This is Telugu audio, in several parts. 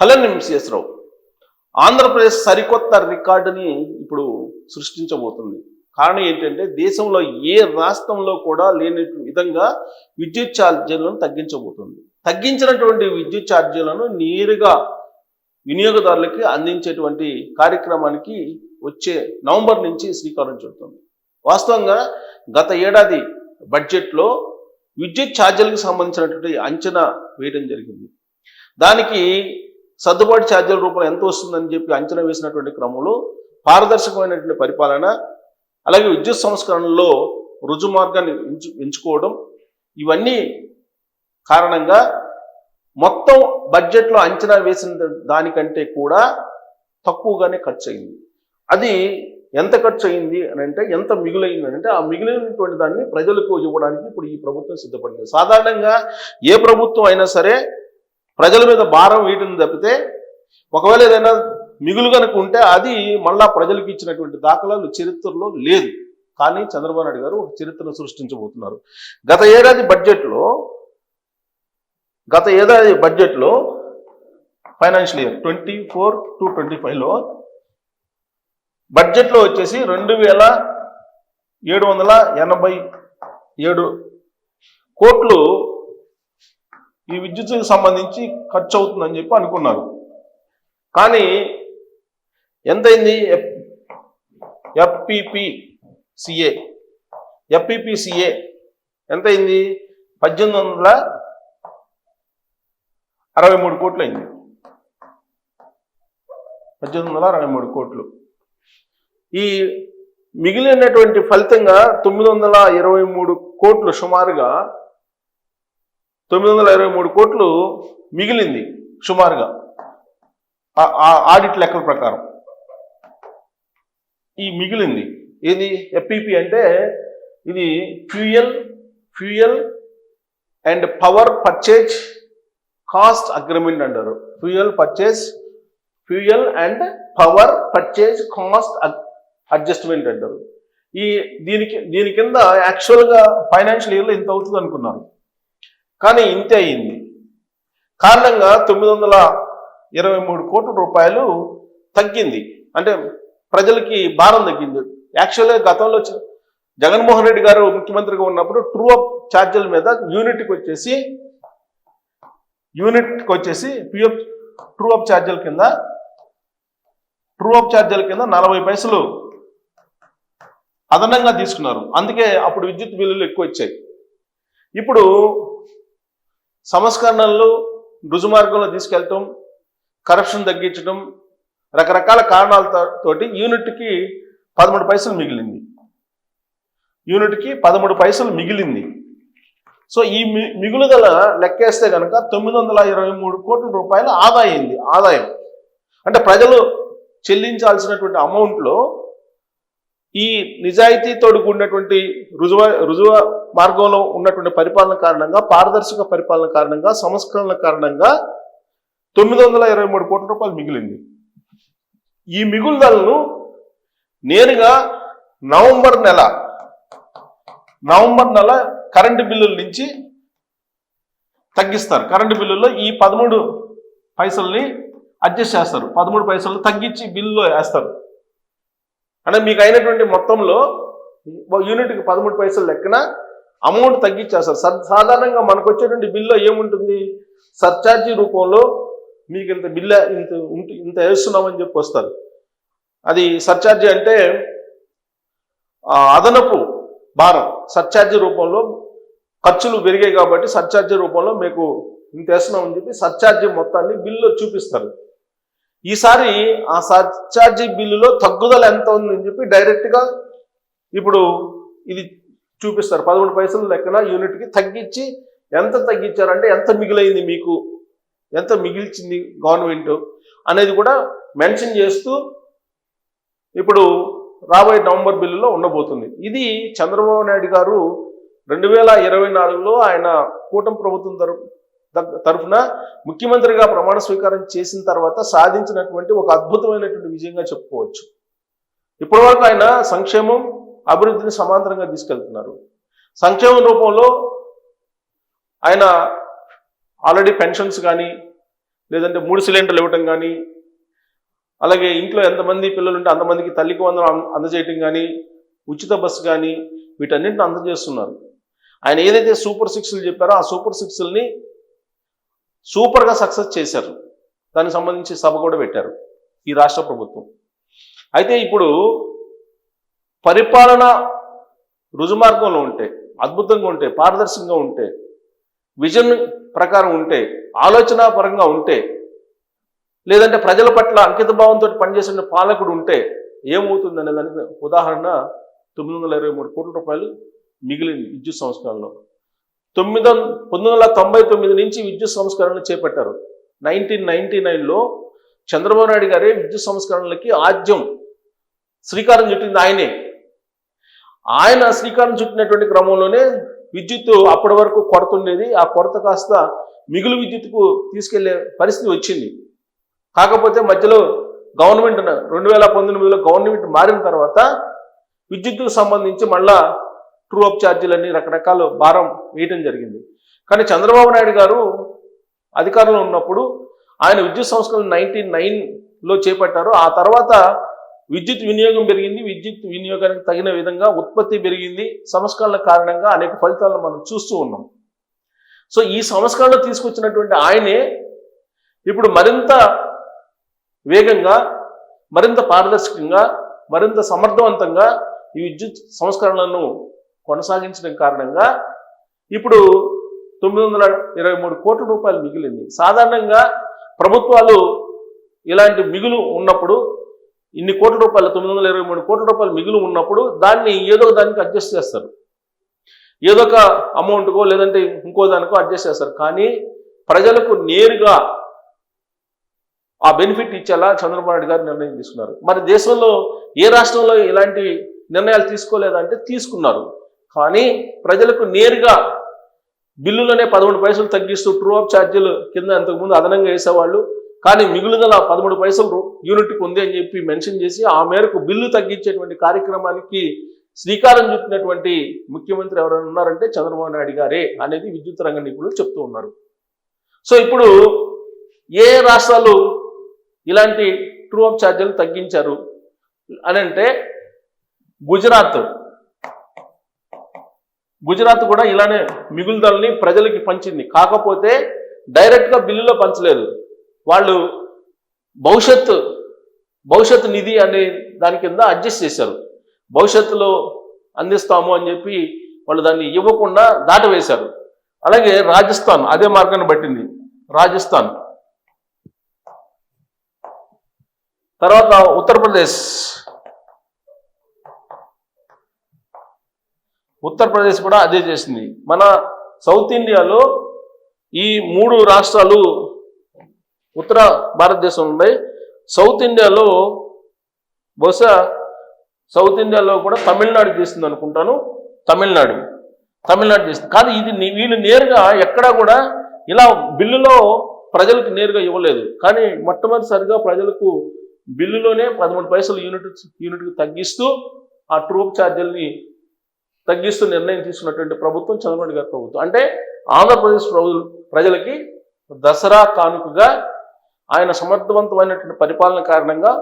హలో నేను రావు ఆంధ్రప్రదేశ్ సరికొత్త రికార్డుని ఇప్పుడు సృష్టించబోతుంది. కారణం ఏంటంటే దేశంలో ఏ రాష్ట్రంలో కూడా లేని విధంగా విద్యుత్ ఛార్జీలను తగ్గించబోతుంది. తగ్గించినటువంటి విద్యుత్ ఛార్జీలను నేరుగా వినియోగదారులకి అందించేటువంటి కార్యక్రమానికి వచ్చే నవంబర్ నుంచి శ్రీకారం చుడుతుంది. వాస్తవంగా గత ఏడాది బడ్జెట్లో విద్యుత్ ఛార్జీలకు సంబంధించినటువంటి అంచనా వేయడం జరిగింది. దానికి సర్దుబాటు ఛార్జీల రూపంలో ఎంత వస్తుందని చెప్పి అంచనా వేసినటువంటి క్రమంలో పారదర్శకమైనటువంటి పరిపాలన అలాగే విద్యుత్ సంస్కరణలో రుజు మార్గాన్ని ఎంచు ఎంచుకోవడం ఇవన్నీ కారణంగా మొత్తం బడ్జెట్లో అంచనా వేసిన దానికంటే కూడా తక్కువగానే ఖర్చు అయింది అది ఎంత ఖర్చు అయింది అని అంటే ఎంత మిగులైంది అంటే ఆ మిగిలినటువంటి దాన్ని ప్రజలకు ఇవ్వడానికి ఇప్పుడు ఈ ప్రభుత్వం సిద్ధపడింది. సాధారణంగా ఏ ప్రభుత్వం అయినా సరే ప్రజల మీద భారం వీటిని తప్పితే ఒకవేళ ఏదైనా మిగులు కనుక ఉంటే అది మళ్ళా ప్రజలకు ఇచ్చినటువంటి దాఖలాలు చరిత్రలో లేదు. కానీ చంద్రబాబు నాయుడు గారు ఒక చరిత్రను సృష్టించబోతున్నారు. గత ఏడాది బడ్జెట్లో గత ఏడాది బడ్జెట్లో financial year twenty four to twenty ఫైవ్లో బడ్జెట్లో వచ్చేసి రెండు వేల ఏడు వందల ఎనభై ఏడు కోట్లు ఈ విద్యుత్తుకు సంబంధించి ఖర్చు అవుతుందని చెప్పి అనుకున్నారు. కానీ ఎంతైంది? FPPCA FPPCA ఎంతైంది? పద్దెనిమిది వందల అరవై మూడు కోట్లు అయింది పద్దెనిమిది వందల అరవై మూడు కోట్లు. ఈ మిగిలినటువంటి ఫలితంగా తొమ్మిది వందల ఇరవై మూడు కోట్లు సుమారుగా తొమ్మిది వందల ఇరవై మూడు కోట్లు మిగిలింది సుమారుగా. ఆడిట్ లెక్కల ప్రకారం. ఈ మిగిలింది. ఏది? ఎఫ్పిపి అంటే ఇది fuel fuel and power purchase cost agreement అంటారు. Fuel purchase fuel and power purchase cost adjustment అంటారు. ఈ దీనికి దీని కింద యాక్చువల్గా ఫైనాన్షియల్ ఇయర్లో ఇంత అవుతుంది అనుకున్నాను కానీ ఇంతే అయింది. కారణంగా తొమ్మిది వందల ఇరవై మూడు కోట్ల రూపాయలు తగ్గింది. అంటే ప్రజలకి భారం తగ్గింది. యాక్చువల్గా గతంలో జగన్మోహన్ రెడ్డి గారు ముఖ్యమంత్రిగా ఉన్నప్పుడు ట్రూ అప్ ఛార్జీల మీద యూనిట్కి వచ్చేసి యూనిట్కి వచ్చేసి పిఎఫ్ ట్రూ అప్ ఛార్జీల కింద ట్రూ అప్ ఛార్జీల కింద నలభై పైసలు అదనంగా తీసుకున్నారు. అందుకే అప్పుడు విద్యుత్ బిల్లులు ఎక్కువ వచ్చాయి. ఇప్పుడు సంస్కరణలు రుజుమార్గంలో తీసుకెళ్ళటం కరప్షన్ తగ్గించడం రకరకాల కారణాలతో తోటి యూనిట్కి పదమూడు పైసలు మిగిలింది. యూనిట్కి పదమూడు పైసలు మిగిలింది. సో ఈ మి- మిగులుదల లెక్కేస్తే కనుక తొమ్మిది వందల ఇరవై మూడు కోట్ల రూపాయల ఆదాయింది ఆదాయం. అంటే ప్రజలు చెల్లించాల్సినటువంటి అమౌంట్లో ఈ నిజాయితీతో కూడినటువంటి రుజువ రుజువ మార్గంలో ఉన్నటువంటి పరిపాలన కారణంగా పారదర్శక పరిపాలన కారణంగా సంస్కరణల కారణంగా తొమ్మిది వందల ఇరవై మూడు కోట్ల రూపాయలు మిగిలింది. ఈ మిగులుదలను నేరుగా నవంబర్ నెల నవంబర్ నెల కరెంటు బిల్లుల నుంచి తగ్గిస్తారు. కరెంటు బిల్లుల్లో ఈ పదమూడు పైసల్ని అడ్జస్ట్ చేస్తారు. పదమూడు పైసలు తగ్గించి బిల్లులో వేస్తారు. అంటే మీకు అయినటువంటి మొత్తంలో యూనిట్కి పదమూడు పైసలు లెక్కన అమౌంట్ తగ్గించేస్తారు. సా- సాధారణంగా మనకు వచ్చేటువంటి బిల్లో ఏముంటుంది? సర్చార్జీ రూపంలో మీకు ఇంత బిల్ల ఇంత ఉంట- ఇంత వేస్తున్నామని చెప్పి వస్తారు. అది సర్చార్జీ అంటే అదనపు భారం. సర్చార్జీ రూపంలో ఖర్చులు పెరిగాయి కాబట్టి సర్చార్జీ రూపంలో మీకు ఇంత వేస్తున్నామని చెప్పి సర్చార్జీ మొత్తాన్ని బిల్లు చూపిస్తారు. ఈసారి ఆ సర్చార్జీ బిల్లులో తగ్గుదల ఎంత ఉందని చెప్పి డైరెక్ట్గా ఇప్పుడు ఇది చూపిస్తారు. పదమూడు పైసలు లెక్కన యూనిట్కి తగ్గించి ఎంత తగ్గించారంటే ఎంత మిగిలైంది మీకు? ఎంత మిగిల్చింది గవర్నమెంట్? అనేది కూడా మెన్షన్ చేస్తూ ఇప్పుడు రాబోయే నవంబర్ బిల్లులో ఉండబోతుంది. ఇది చంద్రబాబు నాయుడు గారు రెండు వేల ఇరవై నాలుగులో ఆయన కూటమి ప్రభుత్వం తరపు తరఫున ముఖ్యమంత్రిగా ప్రమాణ స్వీకారం చేసిన తర్వాత సాధించినటువంటి ఒక అద్భుతమైనటువంటి విజయంగా చెప్పుకోవచ్చు. ఇప్పటివరకు ఆయన సంక్షేమం అభివృద్ధిని సమాంతరంగా తీసుకెళ్తున్నారు. సంక్షేమం రూపంలో ఆయన ఆల్రెడీ పెన్షన్స్ కానీ లేదంటే మూడు సిలిండర్లు ఇవ్వటం కానీ అలాగే ఇంట్లో ఎంతమంది పిల్లలు ఉంటే అంతమందికి తల్లికి వందలు అందజేయటం కానీ ఉచిత బస్సు కానీ వీటన్నింటిని అందజేస్తున్నారు. ఆయన ఏదైతే సూపర్ సిక్స్లు చెప్పారో ఆ సూపర్ సిక్స్ని సూపర్గా సక్సెస్ చేశారు. దానికి సంబంధించి సభ కూడా పెట్టారు ఈ రాష్ట్ర ప్రభుత్వం. అయితే ఇప్పుడు పరిపాలన రుజుమార్గంలో ఉంటే అద్భుతంగా ఉంటే పారదర్శకంగా ఉంటే విజన్ ప్రకారం ఉంటే ఆలోచన పరంగా ఉంటే లేదంటే ప్రజల పట్ల అంకిత భావంతో పనిచేసిన పాలకుడు ఉంటే ఏమవుతుంది అనే దానికి ఉదాహరణ తొమ్మిది వందల ఇరవై మూడు కోట్ల రూపాయలు మిగిలింది విద్యుత్ సంస్కరణలో తొమ్మిది పంతొమ్మిది వందల తొంభై తొమ్మిది నుంచి విద్యుత్ సంస్కరణలు చేపట్టారు. నైన్టీన్ నైన్టీ నైన్లో చంద్రబాబు నాయుడు గారే విద్యుత్ సంస్కరణలకి ఆద్యం శ్రీకారం చుట్టింది ఆయనే. ఆయన శ్రీకారం చుట్టినటువంటి క్రమంలోనే విద్యుత్ అప్పటి వరకు కొరత ఉండేది. ఆ కొరత కాస్త మిగులు విద్యుత్కు తీసుకెళ్ళే పరిస్థితి వచ్చింది. కాకపోతే మధ్యలో గవర్నమెంట్ రెండు వేల పంతొమ్మిదిలో గవర్నమెంట్ మారిన తర్వాత విద్యుత్తుకు సంబంధించి మళ్ళా ట్రూ అప్ ఛార్జీలన్నీ రకరకాల భారం వేయటం జరిగింది. కానీ చంద్రబాబు నాయుడు గారు అధికారంలో ఉన్నప్పుడు ఆయన విద్యుత్ సంస్కరణ నైన్టీన్ నైన్లో చేపట్టారు. ఆ తర్వాత విద్యుత్ వినియోగం పెరిగింది. విద్యుత్ వినియోగానికి తగిన విధంగా ఉత్పత్తి పెరిగింది. సంస్కరణల కారణంగా అనేక ఫలితాలను మనం చూస్తూ ఉన్నాం. సో ఈ సంస్కరణలు తీసుకొచ్చినటువంటి ఆయనే ఇప్పుడు మరింత వేగంగా మరింత పారదర్శకంగా మరింత సమర్థవంతంగా ఈ విద్యుత్ సంస్కరణలను కొనసాగించడం కారణంగా ఇప్పుడు తొమ్మిది వందల ఇరవై మూడు కోట్ల రూపాయలు మిగిలింది. సాధారణంగా ప్రభుత్వాలు ఇలాంటి మిగులు ఉన్నప్పుడు ఇన్ని కోట్ల రూపాయలు తొమ్మిది వందల ఇరవై మూడు కోట్ల రూపాయలు మిగులు ఉన్నప్పుడు దాన్ని ఏదో దానికి అడ్జస్ట్ చేస్తారు. ఏదో ఒక అమౌంట్కో లేదంటే ఇంకో దానికో అడ్జస్ట్ చేస్తారు. కానీ ప్రజలకు నేరుగా ఆ బెనిఫిట్ ఇచ్చేలా చంద్రబాబు నాయుడు గారు నిర్ణయం తీసుకున్నారు. మరి దేశంలో ఏ రాష్ట్రంలో ఇలాంటి నిర్ణయాలు తీసుకోలేదంటే తీసుకున్నారు. కానీ ప్రజలకు నేరుగా బిల్లులోనే పదమూడు పైసలు తగ్గిస్తూ ట్రూ అప్ ఛార్జీలు కింద అంతకుముందు అదనంగా వేసేవాళ్ళు. కానీ మిగులుదల పదమూడు పైసలు యూనిట్కి ఉంది అని చెప్పి మెన్షన్ చేసి ఆ మేరకు బిల్లు తగ్గించేటువంటి కార్యక్రమానికి శ్రీకారం చుట్టినటువంటి ముఖ్యమంత్రి ఎవరైనా ఉన్నారంటే చంద్రబాబు నాయుడు గారే అనేది విద్యుత్ రంగ నిపుణులు చెప్తూ ఉన్నారు. సో ఇప్పుడు ఏ రాష్ట్రాలు ఇలాంటి ట్రూ అప్ ఛార్జీలు తగ్గించారు అని అంటే గుజరాత్. గుజరాత్ కూడా ఇలానే మిగులుదలని ప్రజలకి పంచింది. కాకపోతే డైరెక్ట్గా బిల్లులో పంచలేదు. వాళ్ళు భవిష్యత్ భవిష్యత్ నిధి అనే దాని కింద అడ్జస్ట్ చేశారు. భవిష్యత్తులో అందిస్తాము అని చెప్పి వాళ్ళు దాన్ని ఇవ్వకుండా దాటవేశారు. అలాగే రాజస్థాన్ అదే మార్గాన్ని పట్టింది రాజస్థాన్. తర్వాత ఉత్తరప్రదేశ్. ఉత్తరప్రదేశ్ కూడా అదే చేసింది. మన సౌత్ ఇండియాలో ఈ మూడు రాష్ట్రాలు ఉత్తర భారతదేశంలో ఉన్నాయి. సౌత్ ఇండియాలో బహుశా సౌత్ ఇండియాలో కూడా తమిళనాడు చేసింది అనుకుంటాను. తమిళనాడు. తమిళనాడు చేసింది. కానీ ఇది వీళ్ళు నేరుగా ఎక్కడా కూడా ఇలా బిల్లులో ప్రజలకు నేరుగా ఇవ్వలేదు. కానీ మొట్టమొదటిసారిగా ప్రజలకు బిల్లులోనే పదమూడు పైసలు యూనిట్ యూనిట్కి తగ్గిస్తూ ఆ ట్రూప్ ఛార్జీలని తగ్గిస్తూ నిర్ణయం తీసుకున్నటువంటి ప్రభుత్వం చంద్రబాబు గారి ప్రభుత్వం. అంటే ఆంధ్రప్రదేశ్ ప్రజలకి దసరా కానుకగా ఆయన సమర్థవంతమైనటువంటి పరిపాలన కారణంగా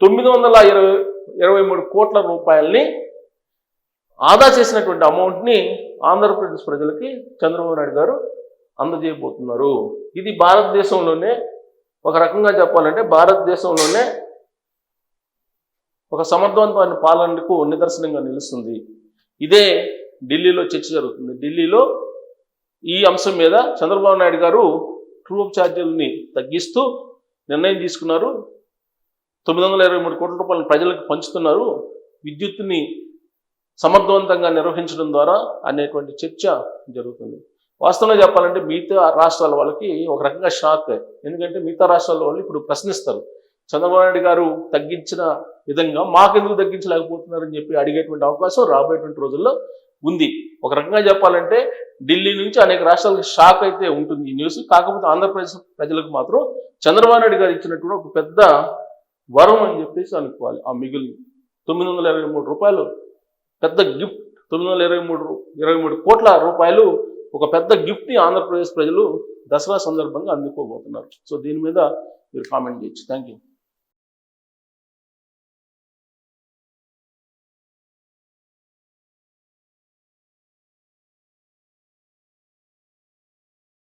తొమ్మిది వందల ఇరవై ఇరవై మూడు కోట్ల రూపాయల్ని ఆదా చేసినటువంటి అమౌంట్ని ఆంధ్రప్రదేశ్ ప్రజలకి చంద్రబాబు నాయుడు గారు అందజేయబోతున్నారు. ఇది భారతదేశంలోనే ఒక రకంగా చెప్పాలంటే భారతదేశంలోనే ఒక సమర్థవంతమైన పాలనకు నిదర్శనంగా నిలుస్తుంది. ఇదే ఢిల్లీలో చర్చ జరుగుతుంది. ఢిల్లీలో ఈ అంశం మీద చంద్రబాబు నాయుడు గారు ట్రూప్ ఛార్జీలని తగ్గిస్తూ నిర్ణయం తీసుకున్నారు. తొమ్మిది వందల ఇరవై మూడు కోట్ల రూపాయలు ప్రజలకు పంచుతున్నారు. విద్యుత్తుని సమర్థవంతంగా నిర్వహించడం ద్వారా అనేటువంటి చర్చ జరుగుతుంది. వాస్తవంగా చెప్పాలంటే మిగతా రాష్ట్రాల వాళ్ళకి ఒక రకంగా షాక్. ఎందుకంటే మిగతా రాష్ట్రాల వాళ్ళు ఇప్పుడు ప్రశ్నిస్తారు. చంద్రబాబు నాయుడు గారు తగ్గించిన విధంగా మాకెందుకు తగ్గించలేకపోతున్నారని చెప్పి అడిగేటువంటి అవకాశం రాబోయేటువంటి రోజుల్లో ఉంది. ఒక రకంగా చెప్పాలంటే ఢిల్లీ నుంచి అనేక రాష్ట్రాలకు షాక్ అయితే ఉంటుంది ఈ న్యూస్. కాకపోతే ఆంధ్రప్రదేశ్ ప్రజలకు మాత్రం చంద్రబాబు నాయుడు గారు ఇచ్చినటువంటి ఒక పెద్ద వరం అని చెప్పేసి అనుకోవాలి. ఆ మిగిలిన తొమ్మిది వందల ఇరవై మూడు రూపాయలు పెద్ద గిఫ్ట్ తొమ్మిది వందల ఇరవై మూడు ఇరవై మూడు కోట్ల రూపాయలు ఒక పెద్ద గిఫ్ట్ ఆంధ్రప్రదేశ్ ప్రజలు దసరా సందర్భంగా అందుకోబోతున్నారు. సో దీని మీద మీరు కామెంట్ చేయొచ్చు. Thank you